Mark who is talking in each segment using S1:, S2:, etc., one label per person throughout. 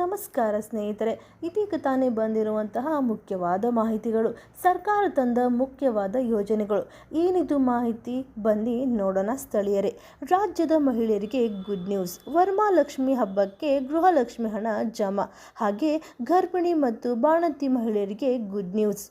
S1: ನಮಸ್ಕಾರ ಸ್ನೇಹಿತರೆ ಇದೀಗ ತಾನೇ ಬಂದಿರುವಂತಹ ಮುಖ್ಯವಾದ ಮಾಹಿತಿಗಳು ಸರ್ಕಾರ ತಂದ ಮುಖ್ಯವಾದ ಯೋಜನೆಗಳು ಏನಿದು ಮಾಹಿತಿ ಬನ್ನಿ ನೋಡೋಣ ಸ್ಥಳೀಯರೇ ರಾಜ್ಯದ ಮಹಿಳೆಯರಿಗೆ ಗುಡ್ ನ್ಯೂಸ್ ವರ್ಮಾಲಕ್ಷ್ಮಿ ಹಬ್ಬಕ್ಕೆ ಗೃಹಲಕ್ಷ್ಮಿ ಹಣ ಜಮಾ ಹಾಗೆ ಗರ್ಭಿಣಿ ಮತ್ತು ಬಾಣಂತಿ ಮಹಿಳೆಯರಿಗೆ ಗುಡ್ ನ್ಯೂಸ್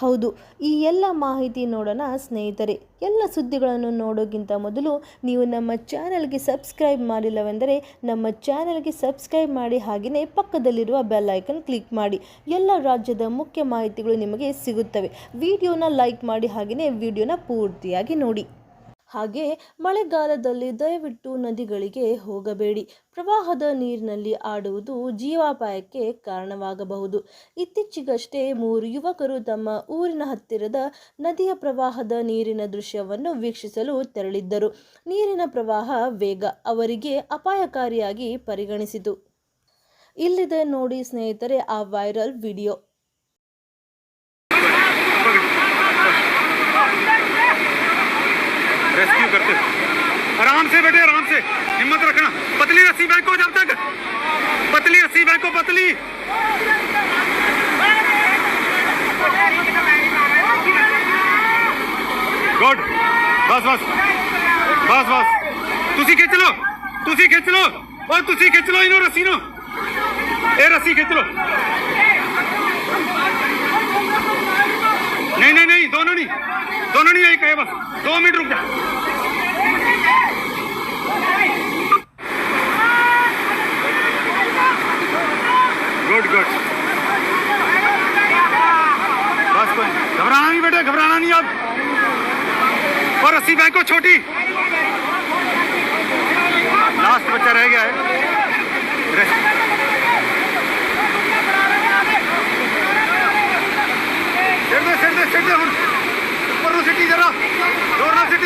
S1: ಹೌದು ಈ ಎಲ್ಲ ಮಾಹಿತಿ ನೋಡೋಣ ಸ್ನೇಹಿತರೆ ಎಲ್ಲ ಸುದ್ದಿಗಳನ್ನು ನೋಡೋಕ್ಕಿಂತ ಮೊದಲು ನೀವು ನಮ್ಮ ಚಾನಲ್ಗೆ ಸಬ್ಸ್ಕ್ರೈಬ್ ಮಾಡಿಲ್ಲವೆಂದರೆ ನಮ್ಮ ಚಾನಲ್ಗೆ ಸಬ್ಸ್ಕ್ರೈಬ್ ಮಾಡಿ ಹಾಗೆಯೇ ಪಕ್ಕದಲ್ಲಿರುವ ಬೆಲ್ ಐಕನ್ ಕ್ಲಿಕ್ ಮಾಡಿ ಎಲ್ಲ ರಾಜ್ಯದ ಮುಖ್ಯ ಮಾಹಿತಿಗಳು ನಿಮಗೆ ಸಿಗುತ್ತವೆ ವಿಡಿಯೋನ ಲೈಕ್ ಮಾಡಿ ಹಾಗೆಯೇ ವಿಡಿಯೋನ ಪೂರ್ತಿಯಾಗಿ ನೋಡಿ ಹಾಗೆ ಮಳೆಗಾಲದಲ್ಲಿ ದಯವಿಟ್ಟು ನದಿಗಳಿಗೆ ಹೋಗಬೇಡಿ ಪ್ರವಾಹದ ನೀರಿನಲ್ಲಿ ಆಡುವುದು ಜೀವಾಪಾಯಕ್ಕೆ ಕಾರಣವಾಗಬಹುದು ಇತ್ತೀಚೆಗಷ್ಟೇ ಮೂರು ಯುವಕರು ತಮ್ಮ ಊರಿನ ಹತ್ತಿರದ ನದಿಯ ಪ್ರವಾಹದ ನೀರಿನ ದೃಶ್ಯವನ್ನು ವೀಕ್ಷಿಸಲು ತೆರಳಿದ್ದರು ನೀರಿನ ಪ್ರವಾಹ ವೇಗ ಅವರಿಗೆ ಅಪಾಯಕಾರಿಯಾಗಿ ಪರಿಗಣಿಸಿತು ಇಲ್ಲಿದೆ ನೋಡಿ ಸ್ನೇಹಿತರೆ ಆ ವೈರಲ್ ವಿಡಿಯೋ रेस्क्यू करते आराम से बेटे आराम से हिम्मत रखना पतली रस्सी बैंको जब तक पतली रस्सी बैंको पतली गुड बस बस बस बस तुसी खिंच लो तुसी खिंच लो और तुसी खिंच लो इन रस्सी नो ये रस्सी खिंच लो नहीं नहीं नहीं दोनों नहीं दोनों नहीं आई कहे बस दो मिनट रुक जा गुड गुड बस कोई घबराना नहीं बेटे घबराना नहीं अब और अस्सी बैंको छोटी लास्ट बच्चा रह गया है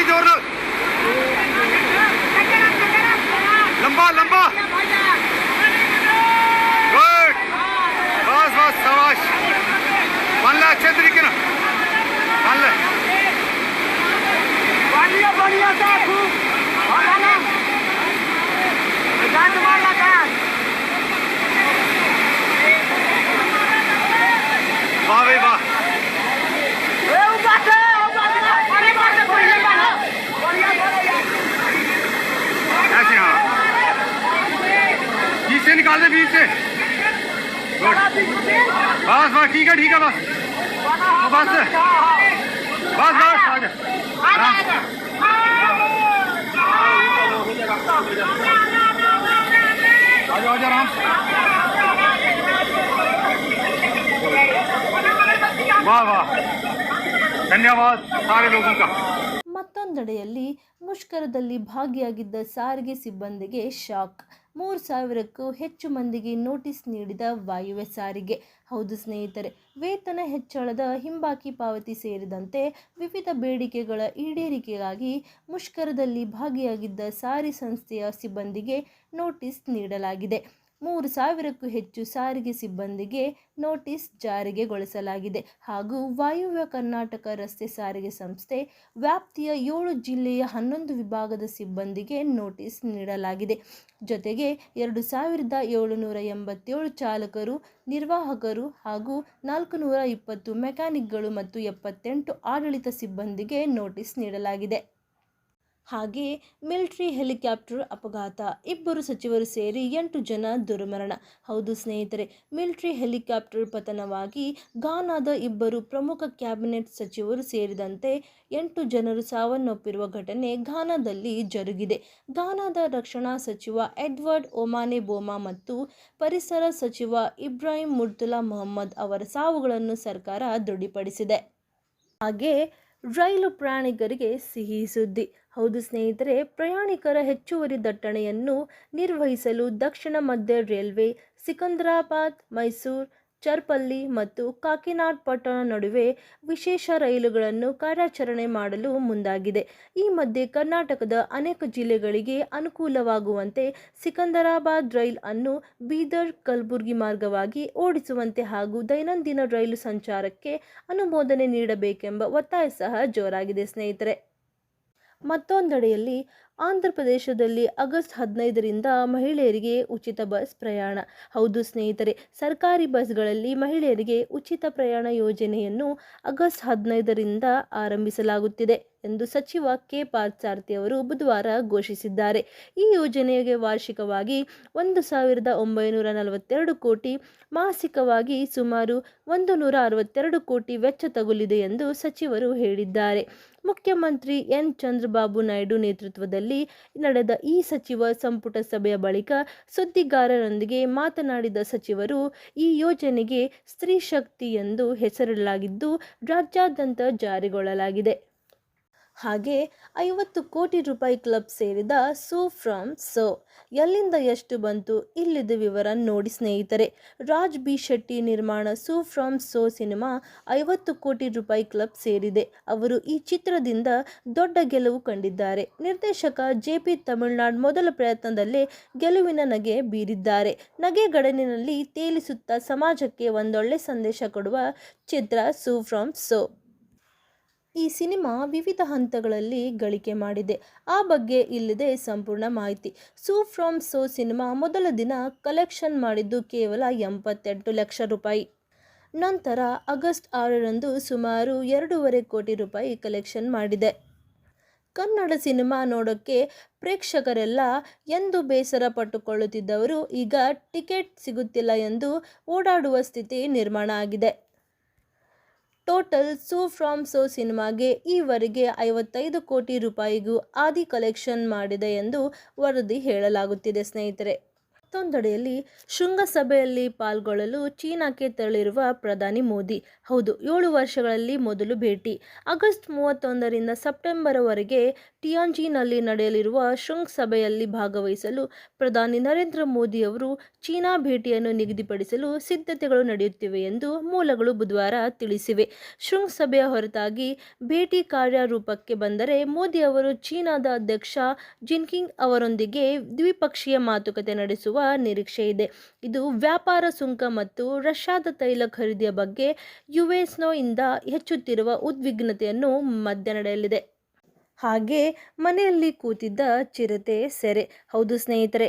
S1: जोर ना लंबा लंबा गुड बस बस शाबाश अच्छे तरीके ना बढ़िया बढ़िया था खूब जान वाह भाई वाह बीच से बस बस ठीक है ठीक है बस बस बस बस वाह वाह धन्यवाद सारे लोगों का मतंद ಮುಷ್ಕರದಲ್ಲಿ ಭಾಗಿಯಾಗಿದ್ದ ಸಾರಿಗೆ ಸಿಬ್ಬಂದಿಗೆ ಶಾಕ್ ಮೂರು ಸಾವಿರಕ್ಕೂ ಹೆಚ್ಚು ಮಂದಿಗೆ ನೋಟಿಸ್ ನೀಡಿದ ವಾಯುವ್ಯ ಸಾರಿಗೆ ಹೌದು ಸ್ನೇಹಿತರೆ ವೇತನ ಹೆಚ್ಚಳದ ಹಿಂಬಾಕಿ ಪಾವತಿ ಸೇರಿದಂತೆ ವಿವಿಧ ಬೇಡಿಕೆಗಳ ಈಡೇರಿಕೆಗಾಗಿ ಮುಷ್ಕರದಲ್ಲಿ ಭಾಗಿಯಾಗಿದ್ದ ಸಾರಿ ಸಂಸ್ಥೆಯ ಸಿಬ್ಬಂದಿಗೆ ನೋಟಿಸ್ ನೀಡಲಾಗಿದೆ ಮೂರು ಸಾವಿರಕ್ಕೂ ಹೆಚ್ಚು ಸಾರಿಗೆ ಸಿಬ್ಬಂದಿಗೆ ನೋಟಿಸ್ ಜಾರಿಗೆಗೊಳಿಸಲಾಗಿದೆ ಹಾಗೂ ವಾಯುವ್ಯ ಕರ್ನಾಟಕ ರಸ್ತೆ ಸಾರಿಗೆ ಸಂಸ್ಥೆ ವ್ಯಾಪ್ತಿಯ ಏಳು ಜಿಲ್ಲೆಯ ಹನ್ನೊಂದು ವಿಭಾಗದ ಸಿಬ್ಬಂದಿಗೆ ನೋಟಿಸ್ ನೀಡಲಾಗಿದೆ ಜೊತೆಗೆ ಎರಡು ಸಾವಿರದ ಏಳುನೂರ ಎಂಬತ್ತೇಳು ಚಾಲಕರು ನಿರ್ವಾಹಕರು ಹಾಗೂ ನಾಲ್ಕು ನೂರ ಇಪ್ಪತ್ತು ಮೆಕ್ಯಾನಿಕ್ಗಳು ಮತ್ತು ಎಪ್ಪತ್ತೆಂಟು ಆಡಳಿತ ಸಿಬ್ಬಂದಿಗೆ ನೋಟಿಸ್ ನೀಡಲಾಗಿದೆ ಹಾಗೆ ಮಿಲಿಟರಿ ಹೆಲಿಕಾಪ್ಟರ್ ಅಪಘಾತ ಇಬ್ಬರು ಸಚಿವರು ಸೇರಿ ಎಂಟು ಜನ ದುರ್ಮರಣ ಹೌದು ಸ್ನೇಹಿತರೆ ಮಿಲಿಟರಿ ಹೆಲಿಕಾಪ್ಟರ್ ಪತನವಾಗಿ ಗಾನಾದ ಇಬ್ಬರು ಪ್ರಮುಖ ಕ್ಯಾಬಿನೆಟ್ ಸಚಿವರು ಸೇರಿದಂತೆ ಎಂಟು ಜನರು ಸಾವನ್ನಪ್ಪಿರುವ ಘಟನೆ ಘಾನಾದಲ್ಲಿ ಜರುಗಿದೆ ಘಾನಾದ ರಕ್ಷಣಾ ಸಚಿವ ಎಡ್ವರ್ಡ್ ಒಮಾನೆ ಬೋಮಾ ಮತ್ತು ಪರಿಸರ ಸಚಿವ ಇಬ್ರಾಹಿಂ ಮುರ್ತುಲಾ ಮೊಹಮ್ಮದ್ ಅವರ ಸಾವುಗಳನ್ನು ಸರ್ಕಾರ ದೃಢಪಡಿಸಿದೆ ಹಾಗೆ ರೈಲು ಪ್ರಯಾಣಿಕರಿಗೆ ಸಿಹಿ ಸುದ್ದಿ ಹೌದು ಸ್ನೇಹಿತರೆ ಪ್ರಯಾಣಿಕರ ಹೆಚ್ಚುವರಿ ದಟ್ಟಣೆಯನ್ನು ನಿರ್ವಹಿಸಲು ದಕ್ಷಿಣ ಮಧ್ಯ ರೈಲ್ವೆ ಸಿಕಂದ್ರಾಬಾದ್ ಮೈಸೂರು ಚರ್ಪಲ್ಲಿ ಮತ್ತು ಕಾಕಿನಾಡ್ ಪಟ್ಟಣ ನಡುವೆ ವಿಶೇಷ ರೈಲುಗಳನ್ನು ಕಾರ್ಯಾಚರಣೆ ಮಾಡಲು ಮುಂದಾಗಿದೆ ಈ ಮಧ್ಯೆ ಕರ್ನಾಟಕದ ಅನೇಕ ಜಿಲ್ಲೆಗಳಿಗೆ ಅನುಕೂಲವಾಗುವಂತೆ ಸಿಕಂದರಾಬಾದ್ ರೈಲ್ ಅನ್ನು ಬೀದರ್ ಕಲಬುರಗಿ ಮಾರ್ಗವಾಗಿ ಓಡಿಸುವಂತೆ ಹಾಗೂ ದೈನಂದಿನ ರೈಲು ಸಂಚಾರಕ್ಕೆ ಅನುಮೋದನೆ ನೀಡಬೇಕೆಂಬ ಒತ್ತಾಯ ಸಹ ಜೋರಾಗಿದೆ ಸ್ನೇಹಿತರೆ ಮತ್ತೊಂದೆಡೆಯಲ್ಲಿ ಆಂಧ್ರ ಪ್ರದೇಶದಲ್ಲಿ ಆಗಸ್ಟ್ ಹದಿನೈದರಿಂದ ಮಹಿಳೆಯರಿಗೆ ಉಚಿತ ಬಸ್ ಪ್ರಯಾಣ ಹೌದು ಸ್ನೇಹಿತರೆ ಸರ್ಕಾರಿ ಬಸ್ಗಳಲ್ಲಿ ಮಹಿಳೆಯರಿಗೆ ಉಚಿತ ಪ್ರಯಾಣ ಯೋಜನೆಯನ್ನು ಆಗಸ್ಟ್ ಹದಿನೈದರಿಂದ ಆರಂಭಿಸಲಾಗುತ್ತಿದೆ ಎಂದು ಸಚಿವ ಕೆ ಪಾರ್ಥಸಾರಥಿ ಅವರು ಬುಧವಾರ ಘೋಷಿಸಿದ್ದಾರೆ ಈ ಯೋಜನೆಗೆ ವಾರ್ಷಿಕವಾಗಿ ಒಂದು ಸಾವಿರದ ಒಂಬೈನೂರ ನಲವತ್ತೆರಡು ಕೋಟಿ ಮಾಸಿಕವಾಗಿ ಸುಮಾರು ಒಂದು ನೂರ ಅರವತ್ತೆರಡು ಕೋಟಿ ವೆಚ್ಚ ತಗುಲಿದೆ ಎಂದು ಸಚಿವರು ಹೇಳಿದ್ದಾರೆ ಮುಖ್ಯಮಂತ್ರಿ ಎನ್ ಚಂದ್ರಬಾಬು ನಾಯ್ಡು ನೇತೃತ್ವದಲ್ಲಿ ನಡೆದ ಈ ಸಚಿವ ಸಂಪುಟ ಸಭೆಯ ಬಳಿಕ ಸುದ್ದಿಗಾರರೊಂದಿಗೆ ಮಾತನಾಡಿದ ಸಚಿವರು ಈ ಯೋಜನೆಗೆ ಸ್ತ್ರೀ ಶಕ್ತಿ ಎಂದು ಹೆಸರಿಡಲಾಗಿದ್ದು ರಾಜ್ಯಾದ್ಯಂತ ಜಾರಿಗೊಳ್ಳಲಾಗಿದೆ ಹಾಗೆ ಐವತ್ತು ಕೋಟಿ ರೂಪಾಯಿ ಕ್ಲಬ್ ಸೇರಿದ ಸೂ ಫ್ರಮ್ ಸೋ ಎಲ್ಲಿಂದ ಎಷ್ಟು ಬಂತು ಇಲ್ಲಿದ ವಿವರ ನೋಡಿ ಸ್ನೇಹಿತರೆ ರಾಜ್ ಬಿ ಶೆಟ್ಟಿ ನಿರ್ಮಾಣ ಸೂ ಫ್ರಾಮ್ ಸೋ ಸಿನಿಮಾ ಐವತ್ತು ಕೋಟಿ ರೂಪಾಯಿ ಕ್ಲಬ್ ಸೇರಿದೆ ಅವರು ಈ ಚಿತ್ರದಿಂದ ದೊಡ್ಡ ಗೆಲುವು ಕಂಡಿದ್ದಾರೆ ನಿರ್ದೇಶಕ ಜೆ ಪಿ ತಮಿಳುನಾಡು ಮೊದಲ ಪ್ರಯತ್ನದಲ್ಲೇ ಗೆಲುವಿನ ನಗೆ ಬೀರಿದ್ದಾರೆ ಗಡನಿನಲ್ಲಿ ತೇಲಿಸುತ್ತಾ ಸಮಾಜಕ್ಕೆ ಒಂದೊಳ್ಳೆ ಸಂದೇಶ ಕೊಡುವ ಚಿತ್ರ ಸೂ ಫ್ರಾಮ್ ಸೋ ಈ ಸಿನಿಮಾ ವಿವಿಧ ಹಂತಗಳಲ್ಲಿ ಗಳಿಕೆ ಮಾಡಿದೆ ಆ ಬಗ್ಗೆ ಇಲ್ಲಿದೆ ಸಂಪೂರ್ಣ ಮಾಹಿತಿ ಸೂ ಫ್ರಮ್ ಸೋ ಸಿನಿಮಾ ಮೊದಲ ದಿನ ಕಲೆಕ್ಷನ್ ಮಾಡಿದ್ದು ಕೇವಲ ಎಂಬತ್ತೆಂಟು ಲಕ್ಷ ರೂಪಾಯಿ ನಂತರ ಆಗಸ್ಟ್ ಆರರಂದು ಸುಮಾರು ಎರಡೂವರೆ ಕೋಟಿ ರೂಪಾಯಿ ಕಲೆಕ್ಷನ್ ಮಾಡಿದೆ ಕನ್ನಡ ಸಿನಿಮಾ ನೋಡೋಕ್ಕೆ ಪ್ರೇಕ್ಷಕರೆಲ್ಲ ಎಂದು ಬೇಸರ ಪಟ್ಟುಕೊಳ್ಳುತ್ತಿದ್ದವರು ಈಗ ಟಿಕೆಟ್ ಸಿಗುತ್ತಿಲ್ಲ ಎಂದು ಓಡಾಡುವ ಸ್ಥಿತಿ ನಿರ್ಮಾಣ ಆಗಿದೆ ಟೋಟಲ್ ಸೋ ಫ್ರಾಮ್ ಸೋ ಸಿನಿಮಾಗೆ ಈವರೆಗೆ ಐವತ್ತೈದು ಕೋಟಿ ರೂಪಾಯಿಗೂ ಆದಿ ಕಲೆಕ್ಷನ್ ಮಾಡಿದೆ ಎಂದು ವರದಿ ಹೇಳಲಾಗುತ್ತಿದೆ ಸ್ನೇಹಿತರೆ ಮತ್ತೊಂದೆಡೆಯಲ್ಲಿ ಶೃಂಗಸಭೆಯಲ್ಲಿ ಪಾಲ್ಗೊಳ್ಳಲು ಚೀನಾಕ್ಕೆ ತೆರಳಿರುವ ಪ್ರಧಾನಿ ಮೋದಿ ಹೌದು ಏಳು ವರ್ಷಗಳಲ್ಲಿ ಮೊದಲು ಭೇಟಿ ಆಗಸ್ಟ್ ಮೂವತ್ತೊಂದರಿಂದ ಸೆಪ್ಟೆಂಬರ್ವರೆಗೆ ಟಿಯಾಂಜಿನಲ್ಲಿ ನಡೆಯಲಿರುವ ಶೃಂಗಸಭೆಯಲ್ಲಿ ಭಾಗವಹಿಸಲು ಪ್ರಧಾನಿ ನರೇಂದ್ರ ಮೋದಿ ಅವರು ಚೀನಾ ಭೇಟಿಯನ್ನು ನಿಗದಿಪಡಿಸಲು ಸಿದ್ಧತೆಗಳು ನಡೆಯುತ್ತಿವೆ ಎಂದು ಮೂಲಗಳು ಬುಧವಾರ ತಿಳಿಸಿವೆ ಶೃಂಗಸಭೆಯ ಹೊರತಾಗಿ ಭೇಟಿ ಕಾರ್ಯರೂಪಕ್ಕೆ ಬಂದರೆ ಮೋದಿ ಅವರು ಚೀನಾದ ಅಧ್ಯಕ್ಷ ಜಿನ್ಕಿಂಗ್ ಅವರೊಂದಿಗೆ ದ್ವಿಪಕ್ಷೀಯ ಮಾತುಕತೆ ನಡೆಸುವ ನಿರೀಕ್ಷೆ ಇದೆ ಇದು ವ್ಯಾಪಾರ ಸುಂಕ ಮತ್ತು ರಷ್ಯಾದ ತೈಲ ಖರೀದಿಯ ಬಗ್ಗೆ ಯುಎಸ್ನೋಯಿಂದ ಹೆಚ್ಚುತ್ತಿರುವ ಉದ್ವಿಗ್ನತೆಯನ್ನು ಮಧ್ಯ ನಡೆಯಲಿದೆ ಹಾಗೆ ಮನೆಯಲ್ಲಿ ಕೂತಿದ್ದ ಚಿರತೆ ಸೆರೆ ಹೌದು ಸ್ನೇಹಿತರೆ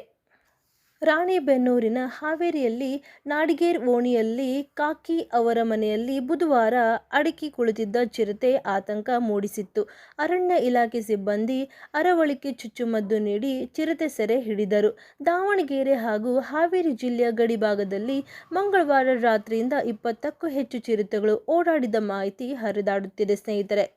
S1: ರಾಣಿಬೆನ್ನೂರಿನ ಹಾವೇರಿಯಲ್ಲಿ ನಾಡಿಗೇರ್ ಓಣಿಯಲ್ಲಿ ಕಾಕಿ ಅವರ ಮನೆಯಲ್ಲಿ ಬುಧವಾರ ಅಡಕಿ ಕುಳಿತಿದ್ದ ಚಿರತೆ ಆತಂಕ ಮೂಡಿಸಿತ್ತು ಅರಣ್ಯ ಇಲಾಖೆ ಸಿಬ್ಬಂದಿ ಅರವಳಿಕೆ ಚುಚ್ಚುಮದ್ದು ನೀಡಿ ಚಿರತೆ ಸೆರೆ ಹಿಡಿದರು ದಾವಣಗೆರೆ ಹಾಗೂ ಹಾವೇರಿ ಜಿಲ್ಲೆಯ ಗಡಿಭಾಗದಲ್ಲಿ ಮಂಗಳವಾರ ರಾತ್ರಿಯಿಂದ ಇಪ್ಪತ್ತಕ್ಕೂ ಹೆಚ್ಚು ಚಿರತೆಗಳು ಓಡಾಡಿದ ಮಾಹಿತಿ ಹರಿದಾಡುತ್ತಿದೆ ಸ್ನೇಹಿತರೆ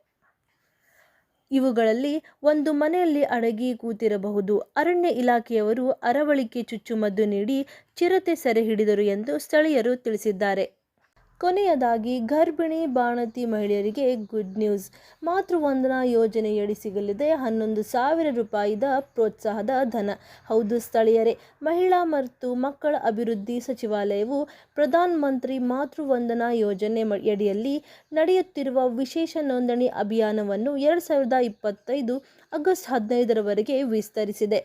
S1: ಇವುಗಳಲ್ಲಿ ಒಂದು ಮನೆಯಲ್ಲಿ ಅಡಗಿ ಕೂತಿರಬಹುದು ಅರಣ್ಯ ಇಲಾಖೆಯವರು ಅರವಳಿಕೆ ಚುಚ್ಚುಮದ್ದು ನೀಡಿ ಚಿರತೆ ಸೆರೆ ಹಿಡಿದರು ಎಂದು ಸ್ಥಳೀಯರು ತಿಳಿಸಿದ್ದಾರೆ ಕೊನೆಯದಾಗಿ ಗರ್ಭಿಣಿ ಬಾಣತಿ ಮಹಿಳೆಯರಿಗೆ ಗುಡ್ ನ್ಯೂಸ್ ಮಾತೃವಂದನಾ ಯೋಜನೆಯಡಿ ಸಿಗಲಿದೆ ಹನ್ನೊಂದು ಸಾವಿರ ರೂಪಾಯಿದ ಪ್ರೋತ್ಸಾಹದ ಧನ ಹೌದು ಸ್ಥಳೀಯರೇ ಮಹಿಳಾ ಮತ್ತು ಮಕ್ಕಳ ಅಭಿವೃದ್ಧಿ ಸಚಿವಾಲಯವು ಪ್ರಧಾನ ಮಂತ್ರಿ ಮಾತೃವಂದನಾ ಯೋಜನೆ ಅಡಿಯಲ್ಲಿ ನಡೆಯುತ್ತಿರುವ ವಿಶೇಷ ನೋಂದಣಿ ಅಭಿಯಾನವನ್ನು ಎರಡು ಸಾವಿರದ ಇಪ್ಪತ್ತೈದು ಆಗಸ್ಟ್ ಹದಿನೈದರವರೆಗೆ ವಿಸ್ತರಿಸಿದೆ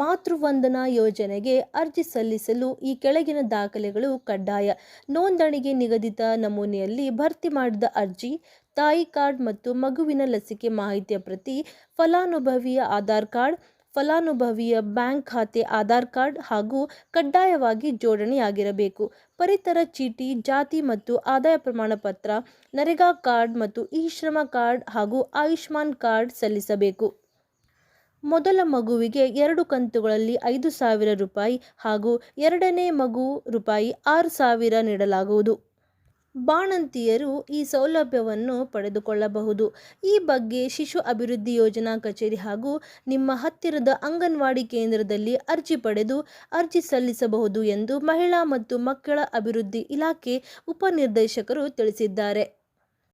S1: ಮಾತೃವಂದನಾ ಯೋಜನೆಗೆ ಅರ್ಜಿ ಸಲ್ಲಿಸಲು ಈ ಕೆಳಗಿನ ದಾಖಲೆಗಳು ಕಡ್ಡಾಯ ನೋಂದಣಿಗೆ ನಿಗದಿತ ನಮೂನೆಯಲ್ಲಿ ಭರ್ತಿ ಮಾಡಿದ ಅರ್ಜಿ ತಾಯಿ ಕಾರ್ಡ್ ಮತ್ತು ಮಗುವಿನ ಲಸಿಕೆ ಮಾಹಿತಿಯ ಪ್ರತಿ ಫಲಾನುಭವಿಯ ಆಧಾರ್ ಕಾರ್ಡ್ ಫಲಾನುಭವಿಯ ಬ್ಯಾಂಕ್ ಖಾತೆ ಆಧಾರ್ ಕಾರ್ಡ್ ಹಾಗೂ ಕಡ್ಡಾಯವಾಗಿ ಜೋಡಣೆಯಾಗಿರಬೇಕು ಪರಿತರ ಚೀಟಿ ಜಾತಿ ಮತ್ತು ಆದಾಯ ಪ್ರಮಾಣ ಪತ್ರ ನರೇಗಾ ಕಾರ್ಡ್ ಮತ್ತು ಇ ಶ್ರಮ ಕಾರ್ಡ್ ಹಾಗೂ ಆಯುಷ್ಮಾನ್ ಕಾರ್ಡ್ ಸಲ್ಲಿಸಬೇಕು ಮೊದಲ ಮಗುವಿಗೆ ಎರಡು ಕಂತುಗಳಲ್ಲಿ ಐದು ಸಾವಿರ ರೂಪಾಯಿ ಹಾಗೂ ಎರಡನೇ ಮಗು ರೂಪಾಯಿ ಆರು ಸಾವಿರ ನೀಡಲಾಗುವುದು ಬಾಣಂತಿಯರು ಈ ಸೌಲಭ್ಯವನ್ನು ಪಡೆದುಕೊಳ್ಳಬಹುದು ಈ ಬಗ್ಗೆ ಶಿಶು ಅಭಿವೃದ್ಧಿ ಯೋಜನಾ ಕಚೇರಿ ಹಾಗೂ ನಿಮ್ಮ ಹತ್ತಿರದ ಅಂಗನವಾಡಿ ಕೇಂದ್ರದಲ್ಲಿ ಅರ್ಜಿ ಪಡೆದು ಅರ್ಜಿ ಸಲ್ಲಿಸಬಹುದು ಎಂದು ಮಹಿಳಾ ಮತ್ತು ಮಕ್ಕಳ ಅಭಿವೃದ್ಧಿ ಇಲಾಖೆ ಉಪನಿರ್ದೇಶಕರು ತಿಳಿಸಿದ್ದಾರೆ